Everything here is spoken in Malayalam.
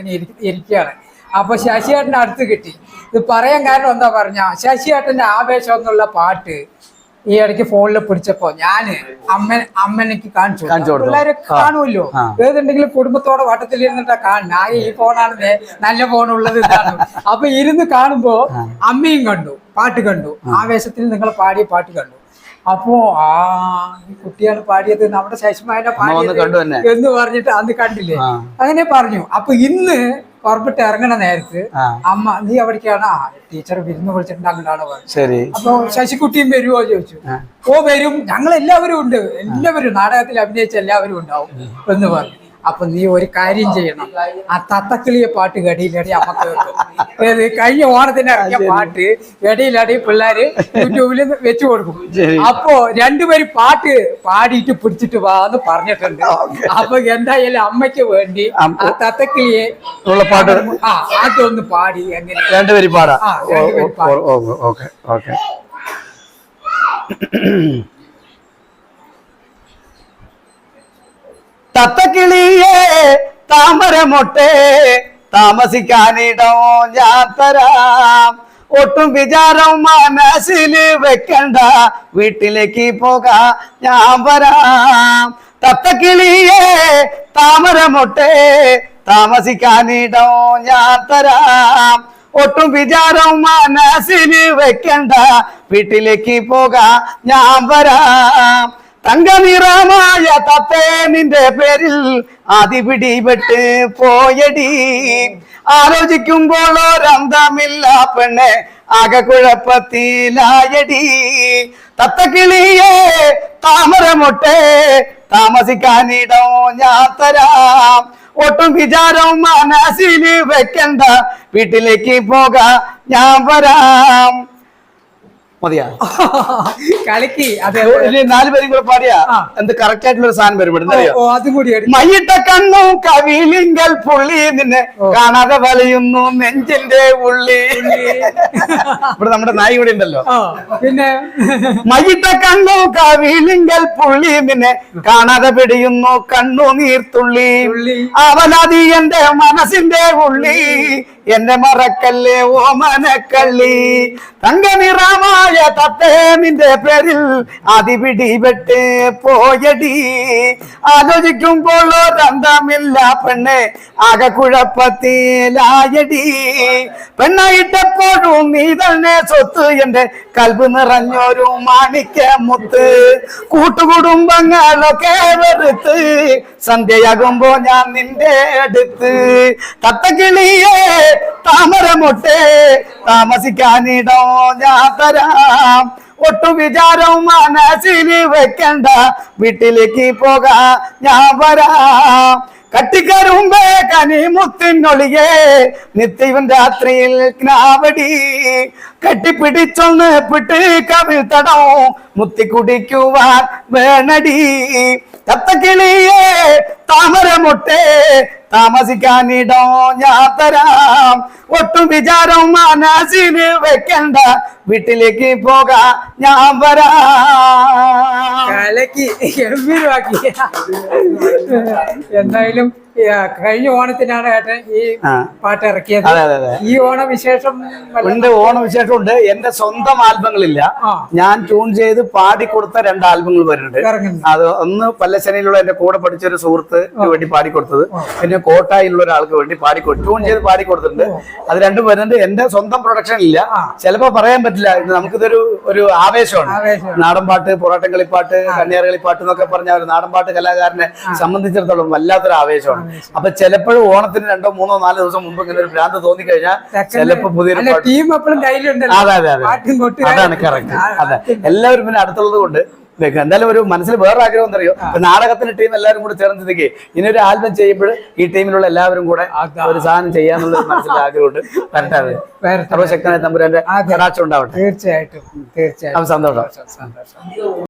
ഇങ്ങനെ ഇരി- ഇരിക്കുകയാണ്. അപ്പൊ ശശിയേട്ടന്റെ അടുത്ത് കിട്ടി. ഇത് പറയാൻ കാരണം എന്താ പറഞ്ഞ ശശിയേട്ടന്റെ ആവേശം എന്നുള്ള പാട്ട് ഈ ഇടയ്ക്ക് ഫോണിൽ പിടിച്ചപ്പോ ഞാൻ അമ്മ അമ്മനെനിക്ക് കാണിച്ചു. പിള്ളേരെ. കാണുമല്ലോ. ഏതുണ്ടെങ്കിലും കുടുംബത്തോടെ വട്ടത്തിൽ ഇരുന്നിട്ടാ കാണുന്നത് ആ ഈ ഫോണാണ് നല്ല ഫോണുള്ളത് ഇതാണ്. അപ്പൊ ഇരുന്ന് കാണുമ്പോ അമ്മയും കണ്ടു പാട്ട് കണ്ടു. ആവേശത്തിൽ നിങ്ങൾ പാടിയ പാട്ട് കണ്ടു. അപ്പോ ആ ഈ കുട്ടിയാണ് പാടിയത് നമ്മുടെ ശശിമാരെ പാടിയത് എന്ന് പറഞ്ഞിട്ട് അന്ന് കണ്ടില്ലേ? അങ്ങനെ പറഞ്ഞു. അപ്പൊ ഇന്ന് പുറപ്പെട്ട് ഇറങ്ങണ നേരത്ത് അമ്മ നീ എവിടേക്കാണ്? ആ ടീച്ചർ വിരുന്ന് വിളിച്ചിട്ടുണ്ട് അങ്ങോട്ടാണ് പറഞ്ഞത്. ശരി. അപ്പൊ ശശികുട്ടിയും വരുമോ ചോദിച്ചു. ഓ വരും. ഞങ്ങൾ എല്ലാവരും ഉണ്ട്. എല്ലാവരും നാടകത്തിൽ അഭിനയിച്ച എല്ലാവരും ഉണ്ടാവും എന്ന് പറഞ്ഞു. അപ്പൊ നീ ഒരു കാര്യം ചെയ്യണം. ആ തത്തക്കിളിയെ പാട്ട് കടിയിലടി അമ്മയ്ക്ക് ഏത് കഴിഞ്ഞ ഓണത്തിന് ഇറങ്ങിയ പാട്ട് ഇടയിലടി പിള്ളേര് യൂട്യൂബിൽ വെച്ചു കൊടുക്കും. അപ്പോ രണ്ടുപേരും പാട്ട് പാടിയിട്ട് പിടിച്ചിട്ട് വാ എന്ന് പറഞ്ഞിട്ടുണ്ട്. അപ്പൊ എന്തായാലും അമ്മയ്ക്ക് വേണ്ടി ആ തത്തക്കിളിയെ ഉള്ള പാട്ട് ആ അതൊന്ന് പാടി എങ്ങനെ രണ്ടുപേരും പാടാം. Okay okay. തത്തക്കിളിയേ താമരമൊട്ടെ താമസിക്കാനിടം ഞാൻ തരാം. ഒട്ടും വിചാരം മനസ്സിൽ വെക്കണ്ട വീട്ടിലേക്ക് പോകാം ഞാൻ വരാം. തത്തക്കിളിയേ താമരമൊട്ടെ താമസിക്കാനിടം ഞാൻ തരാം. ഒട്ടും വിചാരം മനസ്സിൽ വെക്കണ്ട വീട്ടിലേക്ക് പോകാം ഞാൻ വരാം. തങ്കനിറമായ തത്തേ നിന്റെ പേരിൽ അതിപിടിപെട്ട് പോയടി. ആലോചിക്കുമ്പോൾ ഒരന്തമില്ല പെണ്ണെ ആകെ കുഴപ്പത്തിലായടി. തത്തക്കിളിയെ താമരമൊട്ടെ താമസിക്കാനിടോ ഞാൻ തരാം. ഒട്ടും വിചാരം മനസ്സിൽ വെക്കണ്ട വീട്ടിലേക്ക് പോകാം ഞാൻ വരാം. മതിയാ. കളിക്ക്. കൂടെ പാടിയാ. ആ. എന്ത് കറക്റ്റ് ആയിട്ടുള്ള ഒരു സാധനം വരും മയിട്ട കണ്ണു കവിളിങ്കൽ പുള്ളി നിന്നെ കാണാതെ വലയുന്നു നെഞ്ചിന്റെ ഉള്ളി. ഇവിടെ നമ്മുടെ നായി കൂടെ ഉണ്ടല്ലോ. പിന്നെ? മയിട്ട കണ്ണു കവിളിങ്കൽ പുള്ളി നിന്നെ കാണാതെ പിടിയുന്നു കണ്ണു നീർത്തുള്ളി തുള്ളി. അവനതി എന്റെ മനസ്സിന്റെ ഉള്ളി. എന്നെ മറക്കല്ലേ ഓ മനക്കള്ളി. തങ്കനിറമായ തത്തേ നിന്റെ പേരിൽ അതിപിടി വെട്ട് പോയടി. ആലോചിക്കുമ്പോൾ ഒരന്തമില്ല പെണ്ണെ ആകെ കുഴപ്പത്തിലായടി. പെണ്ണായിട്ടപ്പോഴും നീ തന്നെ സ്വത്ത് എന്റെ കൽബ് നിറഞ്ഞൊരു മാണിക്ക മുത്ത്. കൂട്ടുകുടുംബങ്ങളൊക്കെ വെറുത്ത് സന്ധ്യയാകുമ്പോ ഞാൻ നിന്റെ അടുത്ത് തത്തക്കിളിയേ താമരമൊട്ടെ താമസിക്കാനിടോ ഞാൻ തരാം. ഒട്ടും വിചാരം മനസ്സിൽ വെക്കണ്ട. വീട്ടിലേക്ക് പോകാം ഞാൻ വരാം. കട്ടിക്കരുമ്പേ കനിമുത്തിനൊളിയേ നിത്യവും രാത്രിയിൽ ജ്ഞാവടി കെട്ടിപ്പിടിച്ചൊന്ന് പിട്ട് കവിൾത്തടോ മുത്തി കുടിക്കുവാൻ വേണടി. തത്തക്കിളിയേ താമരമൊട്ടെ താമസിക്കാനിടോ ഞാൻ തരാം. ഒട്ടും വിചാരം മനസ്സിന് വെക്കണ്ട. വീട്ടിലേക്ക് പോകാ ഞാൻ വരാം. എന്തായാലും കഴിഞ്ഞ ഓണത്തിനാണ് ഏട്ടൻ ഈ. പാട്ട് ഇറക്കിയത്. ഈ ഓണ വിശേഷം വല്ല- ഉണ്ട് ഓണവിശേഷം ഉണ്ട് എന്റെ സ്വന്തം ആൽബങ്ങളില്ല. ഞാൻ ട്യൂൺ ചെയ്ത് പാടിക്കൊടുത്ത രണ്ട് ആൽബങ്ങൾ വരുന്നുണ്ട്. അത് ഒന്ന് പല്ലശ്ശനയിലുള്ള എന്റെ കൂടെ പഠിച്ച ഒരു സുഹൃത്ത് വേണ്ടി പാടിക്കൊടുത്തത്. പിന്നെ കോട്ടായിലുള്ള ഒരാൾക്ക് വേണ്ടി പാടിക്കൊടുത്തു. ട്യൂൺ ചെയ്ത് പാടിക്കൊടുത്തിട്ടുണ്ട്. അത് രണ്ടും വരുന്നുണ്ട്. എന്റെ സ്വന്തം പ്രൊഡക്ഷൻ ഇല്ല. ചിലപ്പോ പറയാൻ പറ്റില്ല. നമുക്കിതൊരു ഒരു ആവേശമാണ്. നാടൻ പാട്ട് പൊറാട്ടം കളിപ്പാട്ട് കന്യാർ കളിപ്പാട്ട് എന്നൊക്കെ പറഞ്ഞ ഒരു നാടൻ പാട്ട് കലാകാരനെ സംബന്ധിച്ചിടത്തോളം വല്ലാത്തൊരു ആവേശമാണ്. അപ്പൊ ചിലപ്പോഴും ഓണത്തിന് രണ്ടോ മൂന്നോ നാലോ ദിവസം മുമ്പ് ഇങ്ങനെ ഒരു ഭ്രാന്ത് തോന്നിക്കഴിഞ്ഞാൽ ചിലപ്പോ പുതിയൊരു അല്ല ടീം എപ്പോഴും അതെ അതെ അതാണ് കറക്റ്റ് അതെ. എല്ലാവരും പിന്നെ അടുത്തുള്ളത് കൊണ്ട് വെക്കുക എന്തായാലും ഒരു മനസ്സിൽ വേറെ ആഗ്രഹം എന്തറിയോ? അറിയോ നാടകത്തിന്റെ ടീം എല്ലാവരും കൂടെ ചേർന്നിരിക്കെ ഇനി ഒരു ആൽബം ചെയ്യുമ്പോൾ ഈ ടീമിലുള്ള എല്ലാവരും കൂടെ ഒരു സാധനം ചെയ്യാന്നുള്ള മനസ്സിൽ ആഗ്രഹമുണ്ട്. വരട്ടെ അത്. സർവശക്തനായ തമ്പുരാന്റെ ഉണ്ടാവട്ടെ. തീർച്ചയായിട്ടും. തീർച്ചയായിട്ടും. സന്തോഷം സന്തോഷം.